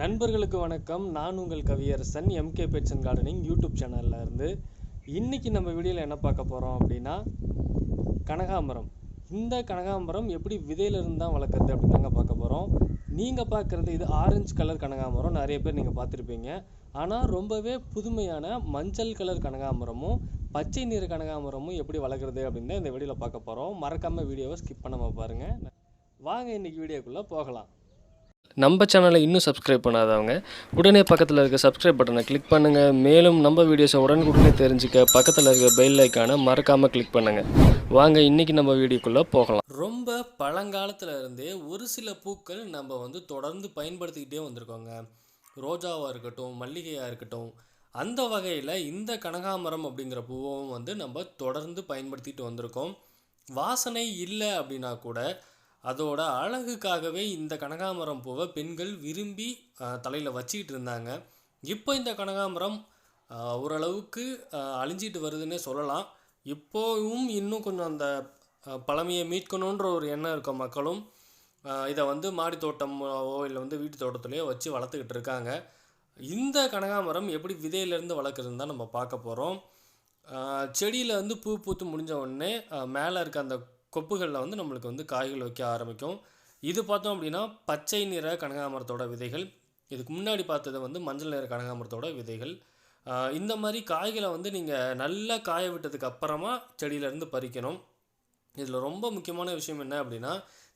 நண்பர்களுக்கு வணக்கம். நான் உங்கள் Kaviyarasan MK K and gardening YouTube சேனலில் இருந்து. இன்னைக்கு நம்ம வீடியோவில் என்ன பார்க்க போகிறோம் அப்படின்னா கனகாம்பரம். இந்த கனகாம்பரம் எப்படி விதையிலிருந்து தான் வளர்க்குறது அப்படின்னு தாங்க பார்க்க போகிறோம் நீங்கள் பார்க்குறது இது ஆரஞ்சு கலர் கனகாம்பரம். நிறைய பேர் நீங்கள் பார்த்துருப்பீங்க. ஆனால் ரொம்பவே புதுமையான மஞ்சள் கலர் கனகாம்பரமும் பச்சை நிற கனகாம்பரமும் எப்படி வளர்க்குறது அப்படின்னு தான் இந்த வீடியோவில் பார்க்க போகிறோம் மறக்காமல் வீடியோவை ஸ்கிப் பண்ணாமல் பாருங்கள் வாங்க இன்னைக்கு வீடியோக்குள்ளே போகலாம். நம்ம சேனலை இன்னும் சப்ஸ்கிரைப் பண்ணாதவங்க உடனே பக்கத்தில் இருக்க சப்ஸ்கிரைப் பட்டனை கிளிக் பண்ணுங்கள் மேலும் நம்ம வீடியோஸை உடனுக்குடனே தெரிஞ்சுக்க பக்கத்தில் இருக்க பெல் ஐக்கானை மறக்காமல் கிளிக் பண்ணுங்கள் வாங்க இன்றைக்கி நம்ம வீடியோக்குள்ளே போகலாம். ரொம்ப பழங்காலத்தில் இருந்தே ஒரு சில பூக்கள் நம்ம வந்து தொடர்ந்து பயன்படுத்திக்கிட்டே வந்திருக்கோங்க. ரோஜாவாக இருக்கட்டும் மல்லிகையாக இருக்கட்டும் அந்த வகையில் இந்த கனகாமரம் அப்படிங்கிற பூவும் வந்து நம்ம தொடர்ந்து பயன்படுத்திட்டு வந்திருக்கோம். வாசனை இல்லை அப்படின்னா கூட அதோட அழகுக்காகவே இந்த கனகாமரம் பூவை பெண்கள் விரும்பி தலையில் வச்சுக்கிட்டு இருந்தாங்க. இப்போ இந்த கனகாமரம் ஓரளவுக்கு அழிஞ்சிட்டு வருதுன்னே சொல்லலாம். இப்போவும் இன்னும் கொஞ்சம் அந்த பழமையை மீட்கணுன்ற ஒரு எண்ணம் இருக்க மக்களும் இதை வந்து மாடி தோட்டமோ இல்லை வந்து வீட்டு தோட்டத்துலேயோ வச்சு வளர்த்துக்கிட்டு இருக்காங்க. இந்த கனகாமரம் எப்படி விதையிலேருந்து வளர்க்குறதுன்னு தான் நம்ம பார்க்க போகிறோம் செடியில் வந்து பூ பூத்து முடிஞ்ச உடனே மேலே இருக்க அந்த கொப்புகளில் வந்து நம்மளுக்கு வந்து காய்கள் வைக்க ஆரம்பிக்கும். இது பார்த்தோம் அப்படின்னா பச்சை நிற கனகாமரத்தோட விதைகள். இதுக்கு முன்னாடி பார்த்தது வந்து மஞ்சள் நிற கனகாமரத்தோட விதைகள். இந்த மாதிரி காய்களை வந்து நீங்கள் நல்லா காய விட்டதுக்கு அப்புறமா செடியிலேருந்து பறிக்கணும். இதில் ரொம்ப முக்கியமான விஷயம் என்ன அப்படின்னா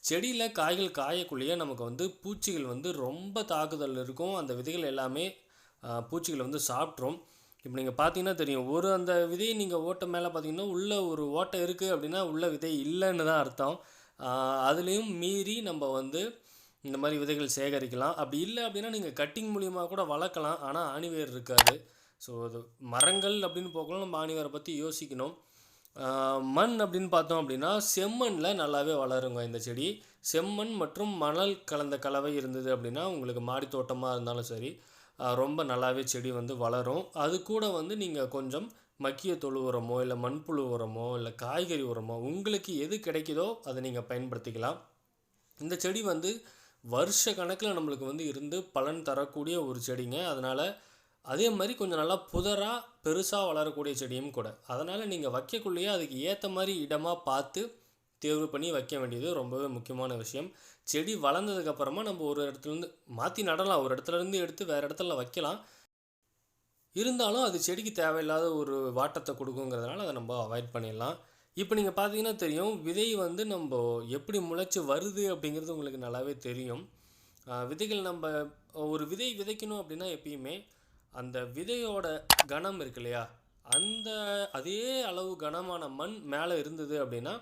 செடியில் காய்கள் காயக்குள்ளேயே நமக்கு வந்து பூச்சிகள் வந்து ரொம்ப தாக்குதல் இருக்கும். அந்த விதைகள் எல்லாமே பூச்சிகள் வந்து சாப்பிட்ரும். இப்போ நீங்கள் பார்த்தீங்கன்னா தெரியும். ஒரு அந்த விதையை நீங்கள் ஓட்டை மேலே பார்த்தீங்கன்னா உள்ளே ஒரு ஓட்டை இருக்குது அப்படின்னா உள்ள விதை இல்லைன்னு தான் அர்த்தம். அதுலேயும் மீறி நம்ம வந்து இந்த மாதிரி விதைகள் சேகரிக்கலாம். அப்படி இல்லை அப்படின்னா நீங்கள் கட்டிங் மூலியமாக கூட வளர்க்கலாம். ஆனால் ஆணிவேர் இருக்காது. ஸோ அது மரங்கள் அப்படின்னு போகலாம் நம்ம ஆணிவேரை பற்றி யோசிக்கணும். மண் அப்படின்னு பார்த்தோம் அப்படின்னா செம்மண்ணில் நல்லாவே வளருங்க இந்த செடி. செம்மண் மற்றும் மணல் கலந்த கலவை இருந்தது அப்படின்னா உங்களுக்கு மாடி தோட்டமாக இருந்தாலும் சரி ரொம்ப நல்லாவே செடி வந்து வளரும். அது கூட வந்து நீங்கள் கொஞ்சம் மக்கிய தொழு உரமோ இல்லை மண்புழு உரமோ இல்லை காய்கறி உரமோ உங்களுக்கு எது கிடைக்குதோ அதை நீங்கள் பயன்படுத்திக்கலாம். இந்த செடி வந்து வருஷ கணக்கில் நம்மளுக்கு வந்து இருந்து பலன் தரக்கூடிய ஒரு செடிங்க. அதனால் அதே மாதிரி கொஞ்சம் நல்லா புதராக பெருசாக வளரக்கூடிய செடியும் கூட. அதனால் நீங்கள் வைக்கக்குள்ளேயே அதுக்கு ஏற்ற மாதிரி இடமாக பார்த்து தேர்வு பண்ணி வைக்க வேண்டியது ரொம்பவே முக்கியமான விஷயம். செடி வளர்ந்ததுக்கப்புறமா நம்ம ஒரு இடத்துலேருந்து மாற்றி நடலாம். ஒரு இடத்துலேருந்து எடுத்து வேறு இடத்துல வைக்கலாம். இருந்தாலும் அது செடிக்கு தேவையில்லாத ஒரு வாட்டத்தை கொடுக்குங்கிறதுனால அதை நம்ம அவாய்ட் பண்ணிடலாம். இப்போ நீங்கள் பார்த்தீங்கன்னா தெரியும் விதை வந்து நம்ம எப்படி முளைச்சி வருது அப்படிங்கிறது உங்களுக்கு நல்லாவே தெரியும். விதைகள் நம்ம ஒரு விதை விதைக்கணும் அப்படின்னா எப்பயுமே அந்த விதையோட கனம் இருக்கு இல்லையா? அந்த அதே அளவு கனமான மண் மேலே இருந்தது அப்படின்னா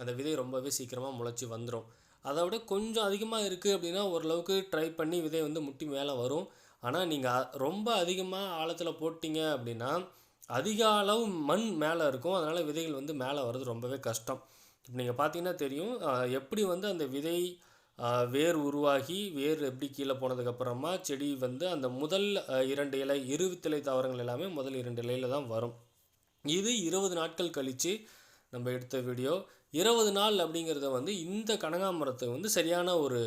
அந்த விதை ரொம்பவே சீக்கிரமாக முளைச்சி வந்துடும் அதை விட கொஞ்சம் அதிகமாக இருக்குது அப்படின்னா ஓரளவுக்கு ட்ரை பண்ணி விதை வந்து முட்டி மேலே வரும். ஆனால் நீங்கள் ரொம்ப அதிகமாக ஆழத்தில் போட்டிங்க அப்படின்னா அதிக அளவு மண் மேலே இருக்கும். அதனால் விதைகள் வந்து மேலே வர்றது ரொம்பவே கஷ்டம். இப்போ நீங்கள் பார்த்தீங்கன்னா தெரியும் எப்படி வந்து அந்த விதை வேர் உருவாகி வேர் எப்படி கீழே போனதுக்கப்புறமா செடி வந்து அந்த முதல் இரண்டு இலை இருவித்திலை தாவரங்கள் எல்லாமே முதல் இரண்டு இலையில தான் வரும். இது இருபது நாட்கள் கழித்து நம்ம எடுத்த வீடியோ இருபது நாள் அப்படிங்கிறத வந்து இந்த கனகாமரத்துக்கு வந்து சரியான ஒரு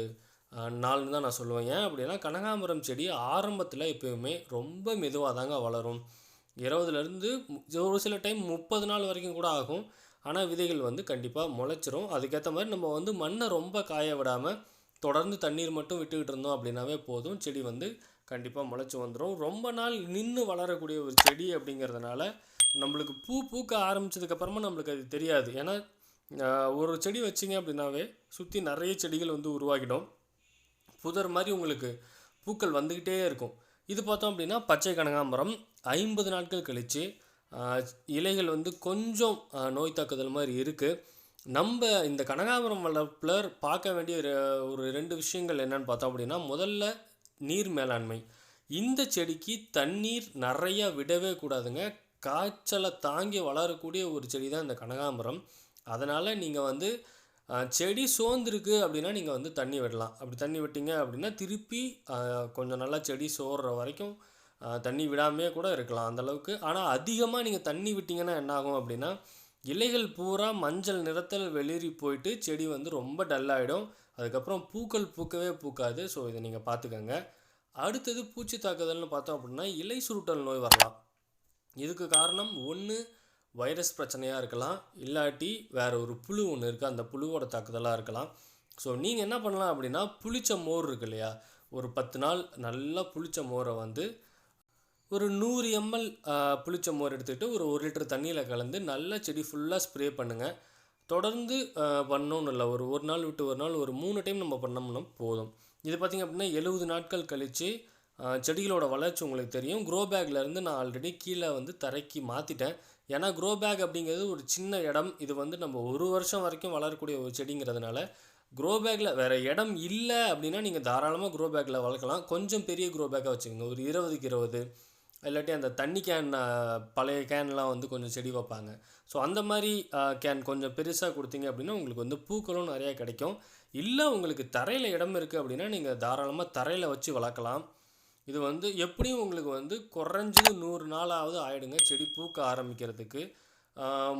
நாள்னு தான் நான் சொல்லுவேன். ஏன் அப்படின்னா கனகாமரம் செடி ஆரம்பத்தில் எப்பயுமே ரொம்ப மெதுவாக தாங்க வளரும். இருபதுலேருந்து ஒரு சில டைம் முப்பது நாள் வரைக்கும் கூட ஆகும். ஆனால் விதைகள் வந்து கண்டிப்பாக முளைச்சிரும். அதுக்கேற்ற மாதிரி நம்ம வந்து மண்ணை ரொம்ப காய விடாமல் தொடர்ந்து தண்ணீர் மட்டும் விட்டுக்கிட்டு இருந்தோம் அப்படின்னாவே போதும். செடி வந்து கண்டிப்பாக முளைச்சி வந்துடும் ரொம்ப நாள் நின்று வளரக்கூடிய ஒரு செடி அப்படிங்கிறதுனால நம்மளுக்கு பூ பூக்க ஆரம்பிச்சதுக்கப்புறமா நம்மளுக்கு அது தெரியாது. ஏன்னா ஒரு செடி வச்சிங்க அப்படின்னாவே சுற்றி நிறைய செடிகள் வந்து உருவாகிடும். புதர் மாதிரி உங்களுக்கு பூக்கள் வந்துக்கிட்டே இருக்கும். இது பார்த்தோம் அப்படின்னா பச்சை கனகாம்பரம். ஐம்பது நாட்கள் கழித்து இலைகள் வந்து கொஞ்சம் நோய் தாக்குதல் மாதிரி இருக்குது நம்ம இந்த கனகாம்பரம் வளர்ப்பில் பார்க்க வேண்டிய ஒரு ரெண்டு விஷயங்கள் என்னன்னு பார்த்தோம் அப்படின்னா முதல்ல நீர் மேலாண்மை. இந்த செடிக்கு தண்ணீர் நிறையா விடவே கூடாதுங்க. காய்ச்சலை தாங்கி வளரக்கூடிய ஒரு செடி தான் இந்த கனகாம்பரம். அதனால் நீங்கள் வந்து செடி சோர்ந்துருக்கு அப்படின்னா நீங்கள் வந்து தண்ணி விடலாம். அப்படி தண்ணி விட்டீங்க அப்படின்னா திருப்பி கொஞ்சம் நல்லா செடி சோறுற வரைக்கும் தண்ணி விடாமையே கூட இருக்கலாம் அந்தளவுக்கு ஆனால் அதிகமாக நீங்கள் தண்ணி விட்டிங்கன்னா என்னாகும் அப்படின்னா இலைகள் பூரா மஞ்சள் நிறத்தில் வெளிரி போயிட்டு செடி வந்து ரொம்ப டல்லாகிடும் அதுக்கப்புறம் பூக்கள் பூக்கவே பூக்காது. ஸோ இதை நீங்கள் பார்த்துக்கோங்க. அடுத்தது பூச்சி தாக்குதல்னு பார்த்தோம் அப்படின்னா இலை சுருட்டல் நோய் வரலாம். இதுக்கு காரணம் ஒன்று வைரஸ் பிரச்சனையாக இருக்கலாம் இல்லாட்டி வேறு ஒரு புழு ஒன்று இருக்குது அந்த புழுவோட தாக்குதலாக இருக்கலாம். ஸோ நீங்கள் என்ன பண்ணலாம் அப்படின்னா புளிச்ச மோர் இருக்கு இல்லையா? ஒரு பத்து நாள் நல்லா புளிச்ச மோரை வந்து ஒரு நூறு எம்எல் புளிச்ச மோர் எடுத்துக்கிட்டு ஒரு ஒரு லிட்டர் தண்ணியில் கலந்து நல்லா செடி ஃபுல்லாக ஸ்ப்ரே பண்ணுங்கள் தொடர்ந்து பண்ணோன்னு இல்லை ஒரு ஒரு நாள் விட்டு ஒரு நாள் ஒரு மூணு டைம் நம்ம பண்ணோம்னா போதும். இது பார்த்திங்க அப்படின்னா எழுபது நாட்கள் கழித்து செடிகளோட வளர்ச்சி உங்களுக்கு தெரியும். க்ரோ இருந்து நான் ஆல்ரெடி கீழே வந்து தரைக்கு மாற்றிட்டேன் ஏன்னா க்ரோ பேக் அப்படிங்கிறது ஒரு சின்ன இடம். இது வந்து நம்ம ஒரு வருஷம் வரைக்கும் வளரக்கூடிய ஒரு செடிங்கிறதுனால க்ரோ பேக்கில் வேறு இடம் இல்லை அப்படின்னா நீங்கள் தாராளமாக க்ரோ பேக்கில் வளர்க்கலாம். கொஞ்சம் பெரிய க்ரோ பேக்காக வச்சுக்கோங்க. ஒரு இருபதுக்கு இருபது. இல்லாட்டி அந்த தண்ணி கேன் பழைய கேன்லாம் வந்து கொஞ்சம் செடி வைப்பாங்க. ஸோ அந்த மாதிரி கேன் கொஞ்சம் பெருசாக கொடுத்தீங்க அப்படின்னா உங்களுக்கு வந்து பூக்களும் நிறையா கிடைக்கும். இல்லை உங்களுக்கு தரையில் இடம் இருக்குது அப்படின்னா நீங்கள் தாராளமாக தரையில் வச்சு வளர்க்கலாம். இது வந்து எப்படியும் உங்களுக்கு வந்து குறைஞ்சது நூறு நாளாவது ஆகிடுங்க செடி பூக்க ஆரம்பிக்கிறதுக்கு.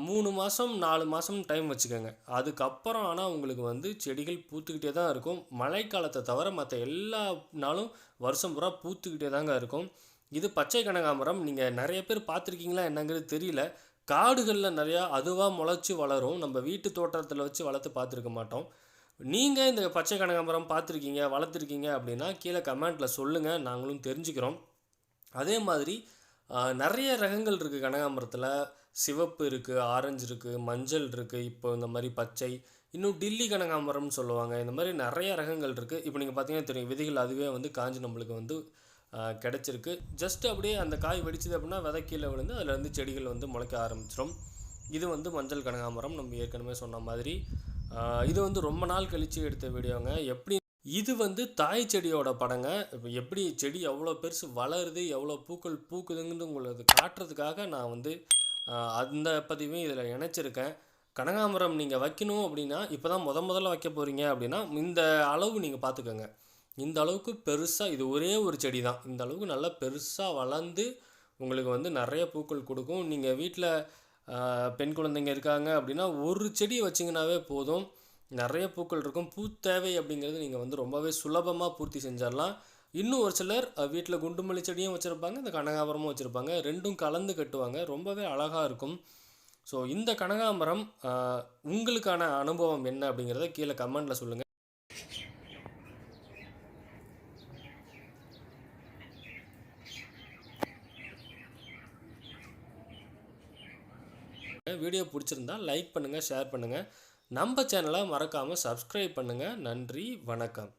மூணு மாதம் நாலு மாதம் டைம் வச்சுக்கோங்க. அதுக்கப்புறம் ஆனால் உங்களுக்கு வந்து செடிகள் பூத்துக்கிட்டே தான் இருக்கும். மழைக்காலத்தை தவிர மற்ற எல்லா நாளும் வருஷம் பூரா பூத்துக்கிட்டே தாங்க இருக்கும். இது பச்சை கனகாமரம் நீங்கள் நிறைய பேர் பார்த்துருக்கீங்களா என்னங்கிறது தெரியல. காடுகளில் நிறையா அதுவாக முளைச்சி வளரும். நம்ம வீட்டு தோட்டத்தில் வச்சு வளர்த்து பார்த்துருக்க மாட்டோம். நீங்கள் இந்த பச்சை கனகாம்பரம் பார்த்துருக்கீங்க வளர்த்துருக்கீங்க அப்படின்னா கீழே கமெண்ட்டில் சொல்லுங்கள் நாங்களும் தெரிஞ்சுக்கிறோம். அதே மாதிரி நிறைய ரகங்கள் இருக்குது கனகாம்பரத்தில். சிவப்பு இருக்குது ஆரஞ்சு இருக்குது மஞ்சள் இருக்குது இப்போ இந்த மாதிரி பச்சை இன்னும் டில்லி கனகாம்பரம்னு சொல்லுவாங்க. இந்த மாதிரி நிறைய ரகங்கள் இருக்குது இப்போ நீங்கள் பார்த்தீங்கன்னா தெரியும் விதைகள் அதுவே வந்து காஞ்சு நம்மளுக்கு வந்து கிடச்சிருக்கு கிடைச்சிருக்கு. ஜஸ்ட் அப்படியே அந்த காய் வெடிச்சது அப்படின்னா விதை கீழே விழுந்து அதில் இருந்து செடிகள் வந்து முளைக்க ஆரம்பிச்சிடும் இது வந்து மஞ்சள் கனகாமரம் நம்ம ஏற்கனவே சொன்ன மாதிரி. இது வந்து ரொம்ப நாள் கழித்து எடுத்த வீடியோங்க. எப்படி இது வந்து தாய் செடியோட படங்க. இப்போ எப்படி செடி எவ்வளோ பெருசு வளருது எவ்வளோ பூக்கள் பூக்குதுங்கிறது உங்களுக்கு காட்டுறதுக்காக நான் வந்து அந்த பதிவையும் இதில் இணைச்சிருக்கேன். கனகாமரம் நீங்கள் வைக்கணும் அப்படின்னா இப்போ தான் முத முதல்ல வைக்க போகிறீங்க அப்படின்னா இந்த அளவு நீங்கள் பார்த்துக்கோங்க இந்த அளவுக்கு பெருசாக இது ஒரே ஒரு செடி தான் இந்த அளவுக்கு நல்லா பெருசாக வளர்ந்து உங்களுக்கு வந்து நிறைய பூக்கள் கொடுக்கும். நீங்கள் வீட்டில் பெண் குழந்தைங்க இருக்காங்க அப்படின்னா ஒரு செடி வச்சிங்கனாவே போதும். நிறைய பூக்கள் இருக்கும். பூ தேவை அப்படிங்கிறது நீங்கள் வந்து ரொம்பவே சுலபமாக பூர்த்தி செஞ்சிடலாம். இன்னும் ஒரு சிலர் வீட்டில் குண்டுமல்லி செடியும் வச்சுருப்பாங்க இந்த கனகாமரமும் வச்சுருப்பாங்க. ரெண்டும் கலந்து கட்டுவாங்க. ரொம்பவே அழகாக இருக்கும். ஸோ இந்த கனகாமரம் உங்களுக்கான அனுபவம் என்ன அப்படிங்கிறத கீழே கமெண்டில் சொல்லுங்கள் வீடியோ பிடிச்சிருந்தா லைக் பண்ணுங்கள் ஷேர் பண்ணுங்கள் நம்ம சேனலை மறக்காமல் சப்ஸ்கிரைப் பண்ணுங்கள் நன்றி வணக்கம்.